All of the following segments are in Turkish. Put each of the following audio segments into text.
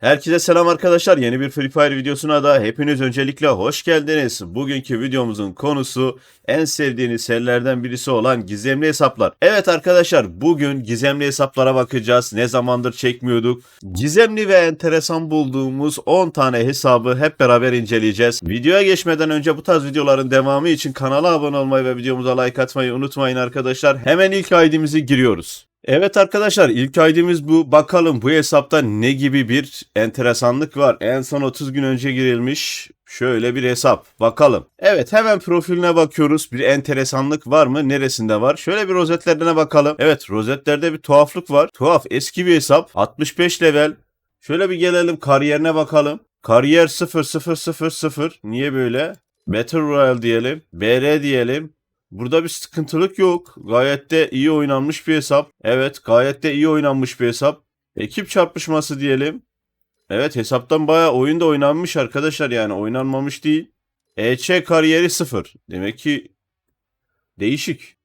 Herkese selam arkadaşlar. Yeni bir Free Fire videosuna da hepiniz öncelikle hoş geldiniz. Bugünkü videomuzun konusu en sevdiğiniz serilerden birisi olan gizemli hesaplar. Evet arkadaşlar bugün gizemli hesaplara bakacağız. Ne zamandır çekmiyorduk. Gizemli ve enteresan bulduğumuz 10 tane hesabı hep beraber inceleyeceğiz. Videoya geçmeden önce bu tarz videoların devamı için kanala abone olmayı ve videomuza like atmayı unutmayın arkadaşlar. Hemen ilk ID'mizi giriyoruz. Evet arkadaşlar ilk ID'miz bu. Bakalım bu hesapta ne gibi bir enteresanlık var. En son 30 gün önce girilmiş şöyle bir hesap. Bakalım. Evet hemen profiline bakıyoruz. Bir enteresanlık var mı? Neresinde var? Şöyle bir rozetlerine bakalım. Evet rozetlerde bir tuhaflık var. Tuhaf eski bir hesap. 65 level. Şöyle bir gelelim kariyerine bakalım. Kariyer 0000. Niye böyle? Battle Royale diyelim. BR diyelim. Burada bir sıkıntılık yok. Gayet de iyi oynanmış bir hesap. Evet gayet de iyi oynanmış bir hesap. Ekip çarpışması diyelim. Evet hesaptan bayağı oyunda oynanmış arkadaşlar yani oynanmamış değil. EÇ kariyeri 0. Demek ki değişik.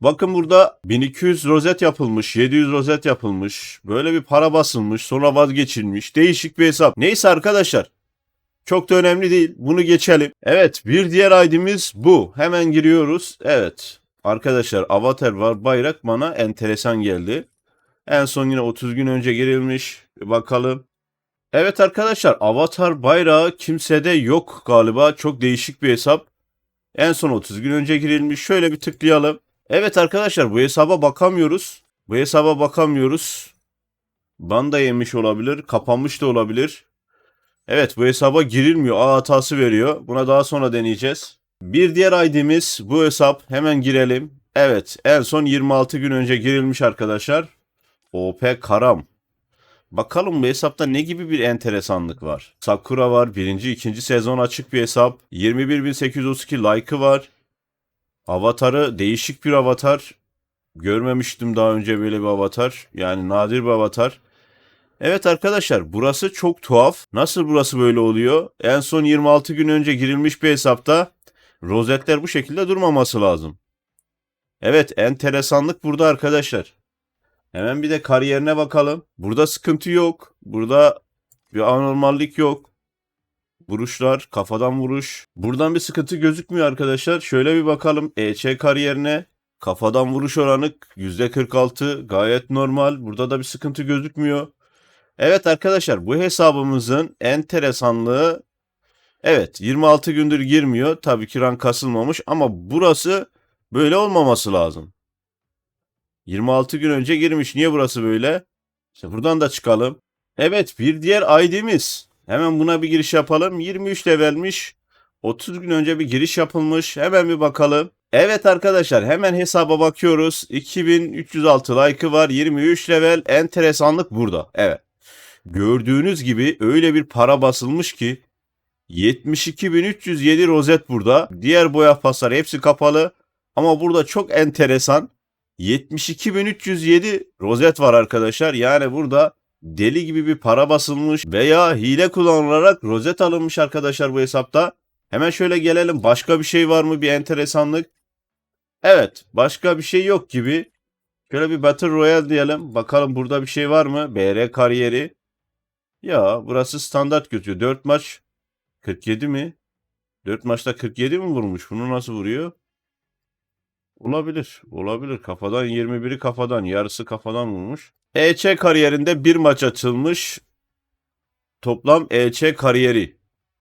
Bakın burada 1200 rozet yapılmış, 700 rozet yapılmış. Böyle bir para basılmış, sonra vazgeçilmiş. Değişik bir hesap. Neyse arkadaşlar. Çok da önemli değil. Bunu geçelim. Evet bir diğer ID'miz bu. Hemen giriyoruz. Evet. Arkadaşlar avatar var. Bayrak bana enteresan geldi. En son yine 30 gün önce girilmiş. Bir bakalım. Evet arkadaşlar avatar bayrağı kimsede yok galiba. Çok değişik bir hesap. En son 30 gün önce girilmiş. Şöyle bir tıklayalım. Evet arkadaşlar bu hesaba bakamıyoruz. Bu hesaba bakamıyoruz. Banda yemiş olabilir. Kapanmış da olabilir. Evet bu hesaba girilmiyor. A hatası veriyor. Buna daha sonra deneyeceğiz. Bir diğer ID'miz bu hesap. Hemen girelim. Evet en son 26 gün önce girilmiş arkadaşlar. OP Karam. Bakalım bu hesapta ne gibi bir enteresanlık var. Sakura var. Birinci, ikinci sezon açık bir hesap. 21.832 like'ı var. Avatarı değişik bir avatar. Görmemiştim daha önce böyle bir avatar. Yani nadir bir avatar. Evet arkadaşlar burası çok tuhaf. Nasıl burası böyle oluyor? En son 26 gün önce girilmiş bir hesapta rozetler bu şekilde durmaması lazım. Evet enteresanlık burada arkadaşlar. Hemen bir de kariyerine bakalım. Burada sıkıntı yok. Burada bir anormallik yok. Vuruşlar, kafadan vuruş. Buradan bir sıkıntı gözükmüyor arkadaşlar. Şöyle bir bakalım. EÇ kariyerine kafadan vuruş oranı %46 gayet normal. Burada da bir sıkıntı gözükmüyor. Evet arkadaşlar bu hesabımızın enteresanlığı evet 26 gündür girmiyor. Tabii ki rank kasılmamış ama burası böyle olmaması lazım. 26 gün önce girmiş. Niye burası böyle? İşte buradan da çıkalım. Evet bir diğer ID'miz. Hemen buna bir giriş yapalım. 23 levelmiş. 30 gün önce bir giriş yapılmış. Hemen bir bakalım. Evet arkadaşlar hemen hesaba bakıyoruz. 2306 like'ı var. 23 level. Enteresanlık burada. Evet. Gördüğünüz gibi öyle bir para basılmış ki 72.307 rozet burada. Diğer boya paslar hepsi kapalı. Ama burada çok enteresan 72.307 rozet var arkadaşlar. Yani burada deli gibi bir para basılmış veya hile kullanılarak rozet alınmış arkadaşlar bu hesapta. Hemen şöyle gelelim. Başka bir şey var mı? Bir enteresanlık. Evet. Başka bir şey yok gibi. Şöyle bir Battle Royale diyelim. Bakalım burada bir şey var mı? BR kariyeri. Ya burası standart gözüküyor. 4 maç 47 mi? 4 maçta 47 mi vurmuş? Bunu nasıl vuruyor? Olabilir. Olabilir. Kafadan 21'i kafadan. Yarısı kafadan vurmuş. EÇ kariyerinde bir maç açılmış. Toplam EÇ kariyeri.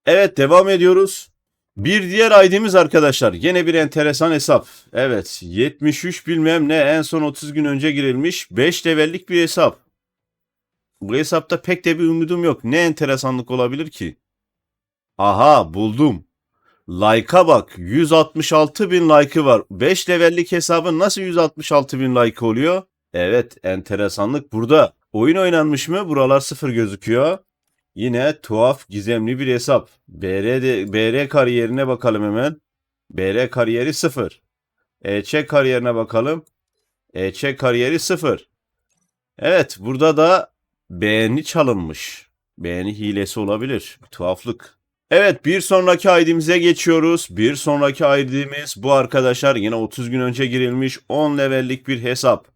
Evet devam ediyoruz. Bir diğer ID'miz arkadaşlar. Yine bir enteresan hesap. Evet 73 bilmem ne en son 30 gün önce girilmiş. 5 levellik bir hesap. Bu hesapta pek de bir umudum yok. Ne enteresanlık olabilir ki? Aha buldum. Like'a bak. 166 bin like'ı var. 5 levellik hesabın nasıl 166 bin like oluyor? Evet enteresanlık burada. Oyun oynanmış mı? Buralar sıfır gözüküyor. Yine tuhaf gizemli bir hesap. BR, de, BR kariyerine bakalım hemen. BR kariyeri sıfır. EÇ kariyerine bakalım. EÇ kariyeri sıfır. Evet burada da beğeni çalınmış. Beğeni hilesi olabilir. Tuhaflık. Evet bir sonraki ID'mize geçiyoruz. Bir sonraki ID'miz bu arkadaşlar yine 30 gün önce girilmiş 10 levellik bir hesap.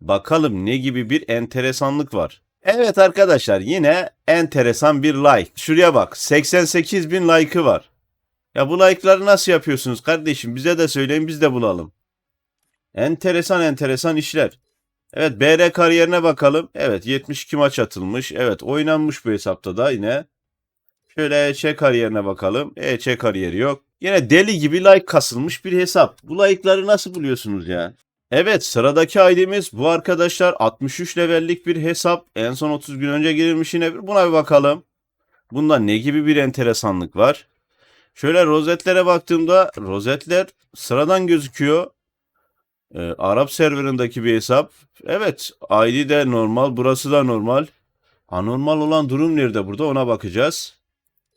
Bakalım ne gibi bir enteresanlık var. Evet arkadaşlar yine enteresan bir like. Şuraya bak 88 bin like'ı var. Ya bu like'ları nasıl yapıyorsunuz kardeşim? Bize de söyleyin biz de bulalım. Enteresan enteresan işler. Evet BR kariyerine bakalım. Evet 72 maç atılmış. Evet oynanmış bu hesapta da yine. Şöyle EÇ kariyerine bakalım. EÇ kariyeri yok. Yine deli gibi like kasılmış bir hesap. Bu like'ları nasıl buluyorsunuz ya? Evet sıradaki ID'miz bu arkadaşlar 63 levellik bir hesap. En son 30 gün önce girilmiş yine. Buna bir bakalım. Bunda ne gibi bir enteresanlık var? Şöyle rozetlere baktığımda rozetler sıradan gözüküyor. Ee, Arap serverındaki bir hesap. Evet ID de normal burası da normal. Anormal olan durum nerede burada ona bakacağız.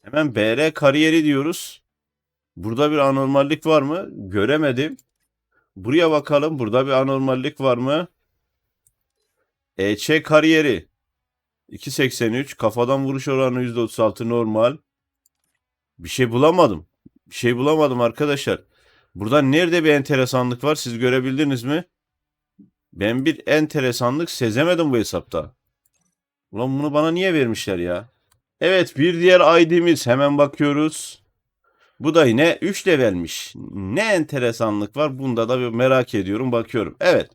Hemen BR kariyeri diyoruz. Burada bir anormallik var mı? Göremedim. Buraya bakalım. Burada bir anormallik var mı? EÇ kariyeri. 2.83. Kafadan vuruş oranı %36 normal. Bir şey bulamadım. Bir şey bulamadım arkadaşlar. Burada nerede bir enteresanlık var? Siz görebildiniz mi? Ben bir enteresanlık sezemedim bu hesapta. Ulan bunu bana niye vermişler ya? Evet bir diğer ID'miz hemen bakıyoruz. Bu da yine 3 levelmiş. Ne enteresanlık var bunda da bir merak ediyorum bakıyorum. Evet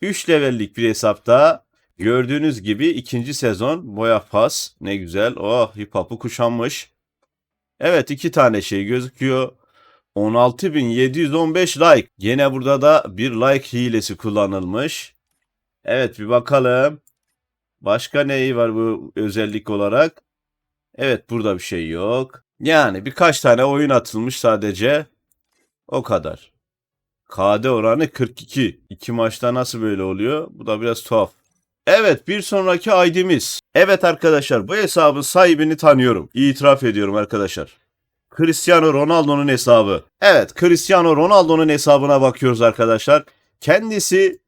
3 levellik bir hesapta gördüğünüz gibi ikinci sezon boya pas ne güzel. Oh hip hop'u kuşanmış. Evet iki tane şey gözüküyor. 16.715 like. Yine burada da bir like hilesi kullanılmış. Evet bir bakalım. Başka neyi var bu özellik olarak? Evet burada bir şey yok. Yani birkaç tane oyun atılmış sadece. O kadar. KD oranı 42. İki maçta nasıl böyle oluyor? Bu da biraz tuhaf. Evet bir sonraki ID'miz. Evet arkadaşlar bu hesabın sahibini tanıyorum. İtiraf ediyorum arkadaşlar. Cristiano Ronaldo'nun hesabı. Evet Cristiano Ronaldo'nun hesabına bakıyoruz arkadaşlar. Kendisi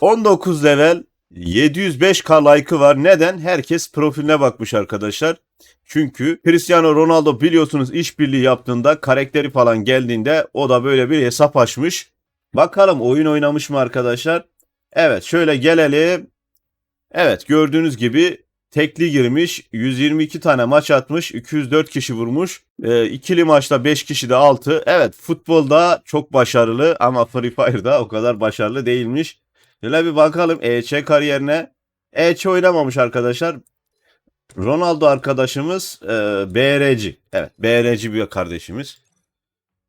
19 level 705k like'ı var. Neden? Herkes profiline bakmış arkadaşlar. Çünkü Cristiano Ronaldo biliyorsunuz işbirliği yaptığında karakteri falan geldiğinde o da böyle bir hesap açmış. Bakalım oyun oynamış mı arkadaşlar? Evet şöyle gelelim. Evet gördüğünüz gibi tekli girmiş. 122 tane maç atmış. 204 kişi vurmuş. E, ikili maçta 5 kişi de 6. Evet futbolda çok başarılı ama Free Fire'da o kadar başarılı değilmiş. Şöyle bir bakalım EÇ kariyerine. EÇ oynamamış arkadaşlar. Ronaldo arkadaşımız e, BR'ci. Evet BR'ci bir kardeşimiz.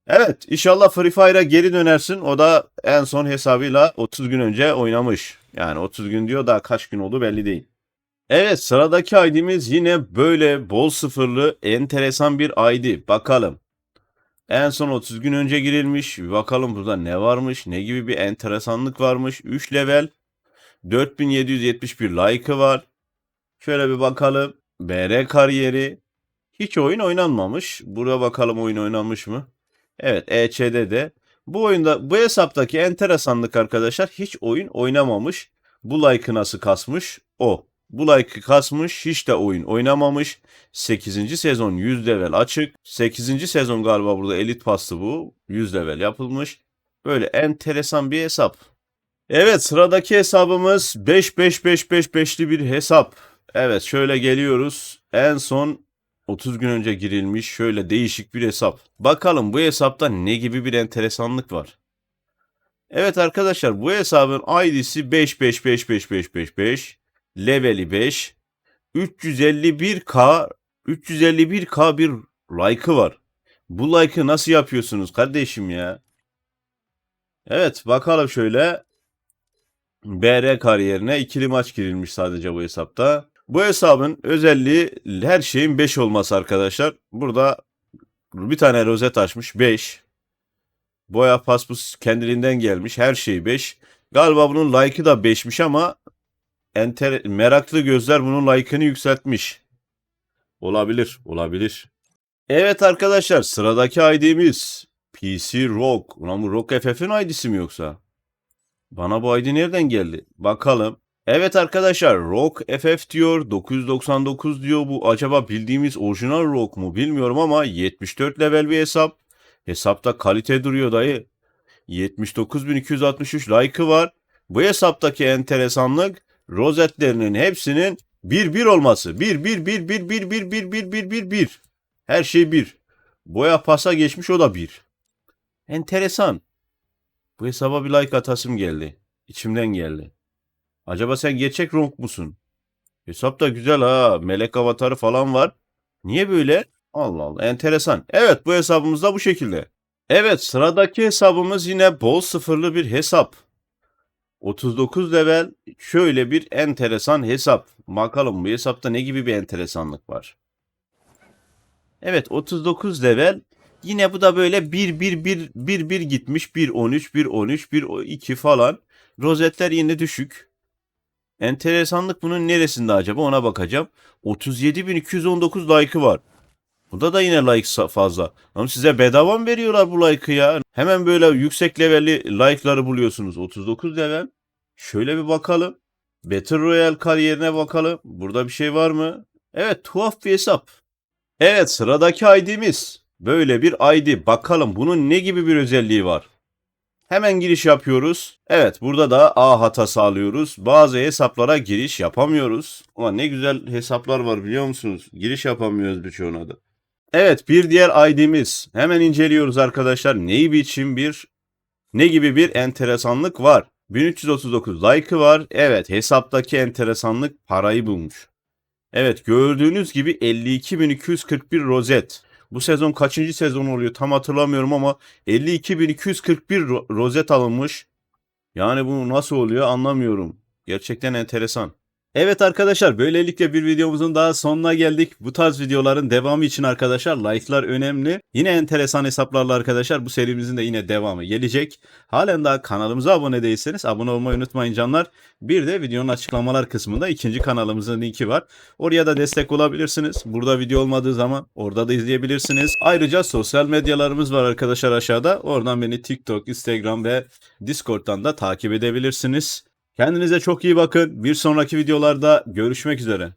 Evet inşallah Free Fire'a geri dönersin. O da en son hesabıyla 30 gün önce oynamış. Yani 30 gün diyor da kaç gün oldu belli değil. Evet sıradaki ID'miz yine böyle bol sıfırlı enteresan bir ID. Bakalım. En son 30 gün önce girilmiş. Bakalım burada ne varmış, ne gibi bir enteresanlık varmış. 3 level, 4771 like'ı var. Şöyle bir bakalım. BR kariyeri. Hiç oyun oynanmamış. Buraya bakalım oyun oynanmış mı? Evet EÇ'de de. Bu oyunda bu hesaptaki enteresanlık arkadaşlar hiç oyun oynamamış. Bu like'ı nasıl kasmış? O. Bu like'ı kasmış hiç de oyun oynamamış. 8. sezon 100 level açık. 8. sezon galiba burada elit pastı bu. 100 level yapılmış. Böyle enteresan bir hesap. Evet sıradaki hesabımız 5555'li bir hesap. Evet şöyle geliyoruz. En son 30 gün önce girilmiş şöyle değişik bir hesap. Bakalım bu hesapta ne gibi bir enteresanlık var. Evet arkadaşlar bu hesabın ID'si 555555 leveli 5 351k 351k bir like'ı var. Bu like'ı nasıl yapıyorsunuz kardeşim ya? Evet bakalım şöyle. BR kariyerine ikili maç girilmiş sadece bu hesapta. Bu hesabın özelliği her şeyin 5 olması arkadaşlar. Burada bir tane rozet açmış 5. Boya paspus kendiliğinden gelmiş. Her şey 5. Galiba bunun like'ı da 5'miş ama enter meraklı gözler bunun like'ını yükseltmiş. Olabilir, olabilir. Evet arkadaşlar sıradaki ID'miz PC Rock. Ulan bu Rock FF'in ID'si mi yoksa? Bana bu ID nereden geldi? Bakalım. Evet arkadaşlar Rock FF diyor 999 diyor bu acaba bildiğimiz orijinal Rock mu bilmiyorum ama 74 level bir hesap. Hesapta kalite duruyor dayı. 79.263 like'ı var. Bu hesaptaki enteresanlık rozetlerinin hepsinin 1 1 olması. 1 1 1 1 1 1 1 1 1 1 1. Her şey 1. Boya pasa geçmiş o da 1. Enteresan. Bu hesaba bir like atasım geldi. İçimden geldi. Acaba sen gerçek ronk musun? Hesap da güzel ha. Melek avatarı falan var. Niye böyle? Allah Allah enteresan. Evet bu hesabımız da bu şekilde. Evet sıradaki hesabımız yine bol sıfırlı bir hesap. 39 level şöyle bir enteresan hesap. Bakalım bu hesapta ne gibi bir enteresanlık var. Evet 39 level yine bu da böyle 1 1 1 1 1 gitmiş 1 13 1 13 1 2 falan. Rozetler yine düşük. Enteresanlık bunun neresinde acaba ona bakacağım. 37.219 like'ı var. Bunda da yine like fazla. Ama size bedava mı veriyorlar bu like'ı ya? Hemen böyle yüksek levelli like'ları buluyorsunuz. 39 level. Şöyle bir bakalım. Battle Royale kariyerine bakalım. Burada bir şey var mı? Evet tuhaf bir hesap. Evet sıradaki ID'miz. Böyle bir ID. Bakalım bunun ne gibi bir özelliği var? Hemen giriş yapıyoruz. Evet burada da A hatası alıyoruz. Bazı hesaplara giriş yapamıyoruz. Ama ne güzel hesaplar var biliyor musunuz? Giriş yapamıyoruz birçoğuna da. Evet bir diğer ID'miz. Hemen inceliyoruz arkadaşlar. Neyi biçim bir ne gibi bir enteresanlık var? 1339 like'ı var. Evet hesaptaki enteresanlık parayı bulmuş. Evet gördüğünüz gibi 52.241 rozet. Bu sezon kaçıncı sezon oluyor tam hatırlamıyorum ama 52.241 ro- rozet alınmış. Yani bu nasıl oluyor anlamıyorum. Gerçekten enteresan. Evet arkadaşlar böylelikle bir videomuzun daha sonuna geldik. Bu tarz videoların devamı için arkadaşlar like'lar önemli. Yine enteresan hesaplarla arkadaşlar bu serimizin de yine devamı gelecek. Halen daha kanalımıza abone değilseniz abone olmayı unutmayın canlar. Bir de videonun açıklamalar kısmında ikinci kanalımızın linki var. Oraya da destek olabilirsiniz. Burada video olmadığı zaman orada da izleyebilirsiniz. Ayrıca sosyal medyalarımız var arkadaşlar aşağıda. Oradan beni TikTok, Instagram ve Discord'dan da takip edebilirsiniz. Kendinize çok iyi bakın. Bir sonraki videolarda görüşmek üzere.